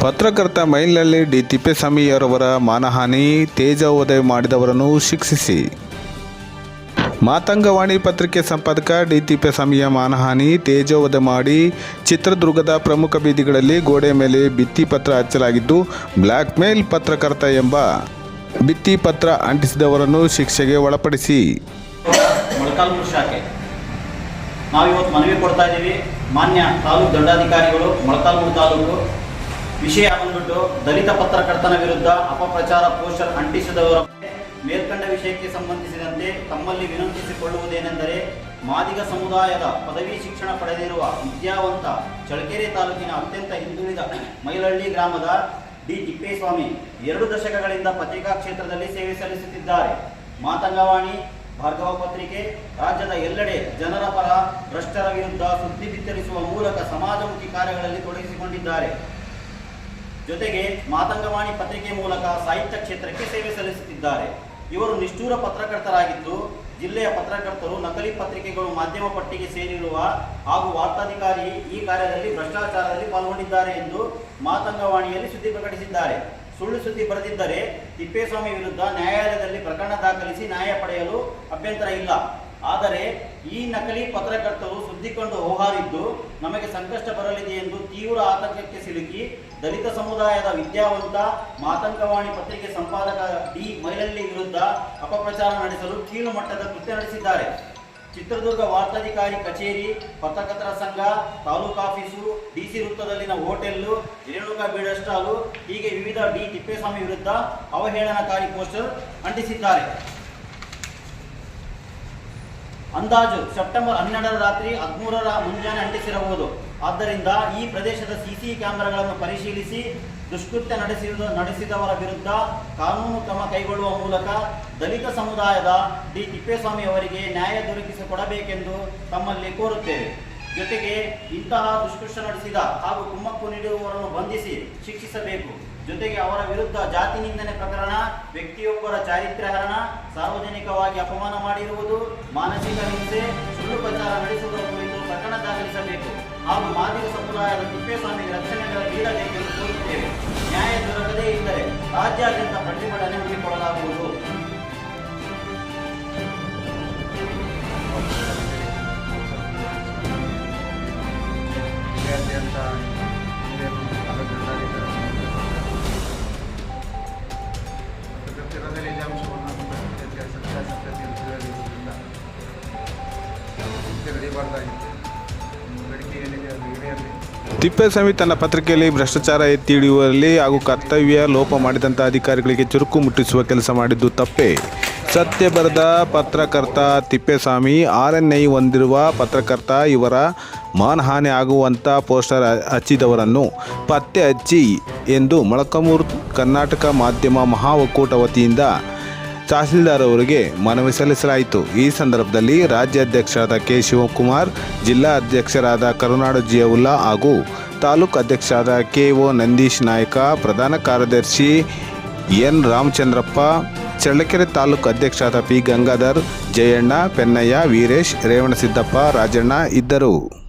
ಪತ್ರಕರ್ತ ಮೈಲ್ನಲ್ಲಿ ಡಿ ತಿಪ್ಪೇಸ್ವಾಮಿಯವರವರ ಮಾನಹಾನಿ ತೇಜೋವಧೆ ಮಾಡಿದವರನ್ನು ಶಿಕ್ಷಿಸಿ. ಮಾತಂಗವಾಣಿ ಪತ್ರಿಕೆ ಸಂಪಾದಕ ಡಿ ತಿಪ್ಪೇಸ್ವಾಮಿಯ ಮಾನಹಾನಿ ತೇಜೋವಧೆ ಮಾಡಿ ಚಿತ್ರದುರ್ಗದ ಪ್ರಮುಖ ಬೀದಿಗಳಲ್ಲಿ ಗೋಡೆ ಮೇಲೆ ಭಿತ್ತಿಪತ್ರ ಹಚ್ಚಲಾಗಿದ್ದು ಬ್ಲ್ಯಾಕ್ ಮೇಲ್ ಪತ್ರಕರ್ತ ಎಂಬ ಭಿತ್ತಿಪತ್ರ ಅಂಟಿಸಿದವರನ್ನು ಶಿಕ್ಷೆಗೆ ಒಳಪಡಿಸಿ. ಮೊಳಕಾಲ್ಮೂರು ಶಾಖೆ. ನಾವು ಇವತ್ತು ಮನವಿ ಕೊಡ್ತಾ ಇದ್ದೀವಿ. ಮಾನ್ಯ ತಾಲೂಕು ದಂಡಾಧಿಕಾರಿಗಳು ಮೊಳಕಾಲ್ಮೂರು ತಾಲೂಕು ವಿಷಯ ಬಂದ್ಬಿಟ್ಟು ದಲಿತ ಪತ್ರಕರ್ತನ ವಿರುದ್ಧ ಅಪಪ್ರಚಾರ ಪೋಸ್ಟರ್ ಅಂಟಿಸಿದವರ ಮೇಲ್ಕಂಡ ವಿಷಯಕ್ಕೆ ಸಂಬಂಧಿಸಿದಂತೆ ತಮ್ಮಲ್ಲಿ ವಿನಂತಿಸಿಕೊಳ್ಳುವುದೇನೆಂದರೆ ಮಾದಿಗ ಸಮುದಾಯದ ಪದವಿ ಶಿಕ್ಷಣ ಪಡೆದಿರುವ ವಿದ್ಯಾವಂತ ಚಳ್ಳಕೆರೆ ತಾಲೂಕಿನ ಅತ್ಯಂತ ಹಿಂದುಳಿದ ಮೈಲಹಳ್ಳಿ ಗ್ರಾಮದ ಡಿ ತಿಪ್ಪೇಸ್ವಾಮಿ ಎರಡು ದಶಕಗಳಿಂದ ಪತ್ರಿಕಾ ಕ್ಷೇತ್ರದಲ್ಲಿ ಸೇವೆ ಸಲ್ಲಿಸುತ್ತಿದ್ದಾರೆ. ಮಾತಂಗವಾಣಿ, ಭಾರ್ಗವ ಪತ್ರಿಕೆ, ರಾಜ್ಯದ ಎಲ್ಲೆಡೆ ಜನರ ಪರ ಭ್ರಷ್ಟರ ವಿರುದ್ಧ ಸುದ್ದಿ ಬಿತ್ತರಿಸುವ ಮೂಲಕ ಸಮಾಜಮುಖಿ ಕಾರ್ಯಗಳಲ್ಲಿ ತೊಡಗಿಸಿಕೊಂಡಿದ್ದಾರೆ. ಜೊತೆಗೆ ಮಾತಂಗವಾಣಿ ಪತ್ರಿಕೆ ಮೂಲಕ ಸಾಹಿತ್ಯ ಕ್ಷೇತ್ರಕ್ಕೆ ಸೇವೆ ಸಲ್ಲಿಸುತ್ತಿದ್ದಾರೆ. ಇವರು ನಿಷ್ಠೂರ ಪತ್ರಕರ್ತರಾಗಿದ್ದು, ಜಿಲ್ಲೆಯ ಪತ್ರಕರ್ತರು ನಕಲಿ ಪತ್ರಿಕೆಗಳು ಮಾಧ್ಯಮ ಪಟ್ಟಿಗೆ ಸೇರಿರುವ ಹಾಗೂ ವಾರ್ತಾಧಿಕಾರಿ ಈ ಕಾರ್ಯದಲ್ಲಿ ಭ್ರಷ್ಟಾಚಾರದಲ್ಲಿ ಪಾಲ್ಗೊಂಡಿದ್ದಾರೆ ಎಂದು ಮಾತಂಗವಾಣಿಯಲ್ಲಿ ಸುದ್ದಿ ಪ್ರಕಟಿಸಿದ್ದಾರೆ. ಸುಳ್ಳು ಸುದ್ದಿ ಬರೆದಿದ್ದರೆ ತಿಪ್ಪೇಸ್ವಾಮಿ ವಿರುದ್ಧ ನ್ಯಾಯಾಲಯದಲ್ಲಿ ಪ್ರಕರಣ ದಾಖಲಿಸಿ ನ್ಯಾಯ ಪಡೆಯಲು ಅಭ್ಯಂತರ ಇಲ್ಲ. ಆದರೆ ಈ ನಕಲಿ ಪತ್ರಕರ್ತರು ಸುದ್ದಿಕೊಂಡು ಹೋಹಾರಿದ್ದು ನಮಗೆ ಸಂಕಷ್ಟ ಬರಲಿದೆ ಎಂದು ತೀವ್ರ ಆತಂಕಕ್ಕೆ ಸಿಲುಕಿ ದಲಿತ ಸಮುದಾಯದ ವಿದ್ಯಾವಂತ ಮಾತಂಕವಾಣಿ ಪತ್ರಿಕೆ ಸಂಪಾದಕ ಡಿ ಮೈಲಳ್ಳಿ ವಿರುದ್ಧ ಅಪಪ್ರಚಾರ ನಡೆಸಲು ಕೀಳು ಮಟ್ಟದ ಕೃತ್ಯ ನಡೆಸಿದ್ದಾರೆ. ಚಿತ್ರದುರ್ಗ ವಾರ್ತಾಧಿಕಾರಿ ಕಚೇರಿ, ಪತ್ರಕರ್ತರ ಸಂಘ, ತಾಲೂಕು ಆಫೀಸು ಡಿಸಿ ವೃತ್ತದಲ್ಲಿನ ಹೋಟೆಲ್ಲು ರೇಣುಕಾ ಬೀಡ ಸ್ಟಾಲು, ಹೀಗೆ ವಿವಿಧ ಡಿ ತಿಪ್ಪೇಸ್ವಾಮಿ ವಿರುದ್ಧ ಅವಹೇಳನಕಾರಿ ಪೋಸ್ಟರ್ ಅಂಟಿಸಿದ್ದಾರೆ ಅಂದಾಜು ಸೆಪ್ಟೆಂಬರ್ ಹನ್ನೆರಡರ ರಾತ್ರಿ ಹದಿಮೂರರ ಮುಂಜಾನೆ ಅಂಟಿಸಿರಬಹುದು. ಆದ್ದರಿಂದ ಈ ಪ್ರದೇಶದ ಸಿಸಿ ಕ್ಯಾಮೆರಾಗಳನ್ನು ಪರಿಶೀಲಿಸಿ ದುಷ್ಕೃತ್ಯ ನಡೆಸಿದ ನಡೆಸಿದವರ ವಿರುದ್ಧ ಕಾನೂನು ಕ್ರಮ ಕೈಗೊಳ್ಳುವ ಮೂಲಕ ದಲಿತ ಸಮುದಾಯದ ಡಿ ತಿಪ್ಪೇಸ್ವಾಮಿ ಅವರಿಗೆ ನ್ಯಾಯ ದೊರಕಿಸಿಕೊಡಬೇಕೆಂದು ತಮ್ಮಲ್ಲಿ ಕೋರುತ್ತೇವೆ. ಜೊತೆಗೆ ಇಂತಹ ದುಷ್ಕೃತ್ಯ ನಡೆಸಿದ ಹಾಗೂ ಕುಮ್ಮಕ್ಕು ನೀಡುವವರನ್ನು ಬಂಧಿಸಿ ಶಿಕ್ಷಿಸಬೇಕು. ಜೊತೆಗೆ ಅವರ ವಿರುದ್ಧ ಜಾತಿ ನಿಂದನೆ ಪ್ರಕರಣ, ವ್ಯಕ್ತಿಯೊಬ್ಬರ ಚಾರಿತ್ರ್ಯ ಹರಣ ಸಾರ್ವಜನಿಕವಾಗಿ ಅಪಮಾನ ಮಾಡಿರುವುದು, ಮಾನಸಿಕ ಹಿಂಸೆ, ಸುಳ್ಳು ಪ್ರಚಾರ ನಡೆಸುವುದರ ಕುರಿತು ಪ್ರಕರಣ ದಾಖಲಿಸಬೇಕು. ಹಾಗೂ ಮಾದಿಗ ಸಮುದಾಯದ ತಿಪ್ಪೇಸ್ವಾಮಿಗೆ ರಕ್ಷಣೆಗಳ ನೀಡಬೇಕೆಂದು ಕೋರುತ್ತೇವೆ. ನ್ಯಾಯ ದೊರಕದೇ ಇದ್ದರೆ ರಾಜ್ಯಾದ್ಯಂತ ಪ್ರತಿಭಟನೆ ತಿಪ್ಪೇಸ್ವಾಮಿ ತನ್ನ ಪತ್ರಿಕೆಯಲ್ಲಿ ಭ್ರಷ್ಟಾಚಾರ ಎತ್ತಿ ಹಿಡಿಯುವಲ್ಲಿ ಹಾಗೂ ಕರ್ತವ್ಯ ಲೋಪ ಮಾಡಿದಂಥ ಅಧಿಕಾರಿಗಳಿಗೆ ಚುರುಕು ಮುಟ್ಟಿಸುವ ಕೆಲಸ ಮಾಡಿದ್ದು ತಪ್ಪೇ. ಸತ್ಯ ಬರೆದ ಪತ್ರಕರ್ತ ತಿಪ್ಪೇಸ್ವಾಮಿ ಆರ್ ಎನ್ ಐ ಹೊಂದಿರುವ ಪತ್ರಕರ್ತ ಇವರ ಮಾನಹಾನಿ ಆಗುವಂಥ ಪೋಸ್ಟರ್ ಹಚ್ಚಿದವರನ್ನು ಪತ್ತೆ ಹಚ್ಚಿ ಎಂದು ಮೊಳಕಮೂರು ಕರ್ನಾಟಕ ಮಾಧ್ಯಮ ಮಹಾ ಒಕ್ಕೂಟ ವತಿಯಿಂದ ತಹಸೀಲ್ದಾರ್ ಅವರಿಗೆ ಮನವಿ ಸಲ್ಲಿಸಲಾಯಿತು. ಈ ಸಂದರ್ಭದಲ್ಲಿ ರಾಜ್ಯಾಧ್ಯಕ್ಷರಾದ ಕೆ. ಶಿವಕುಮಾರ್, ಜಿಲ್ಲಾ ಅಧ್ಯಕ್ಷರಾದ ಕರುನಾಡು ಜಿಯವುಲ್ಲಾ ಹಾಗೂ ತಾಲೂಕು ಅಧ್ಯಕ್ಷರಾದ ಕೆ. ಒ ನಂದೀಶ್ ನಾಯಕ, ಪ್ರಧಾನ ಕಾರ್ಯದರ್ಶಿ ಎನ್. ರಾಮಚಂದ್ರಪ್ಪ, ಚಳ್ಳಕೆರೆ ತಾಲೂಕು ಅಧ್ಯಕ್ಷರಾದ ಪಿ. ಗಂಗಾಧರ್, ಜಯಣ್ಣ, ಪೆನ್ನಯ್ಯ, ವೀರೇಶ್, ರೇವಣಸಿದ್ದಪ್ಪ, ರಾಜಣ್ಣ ಇದ್ದರು.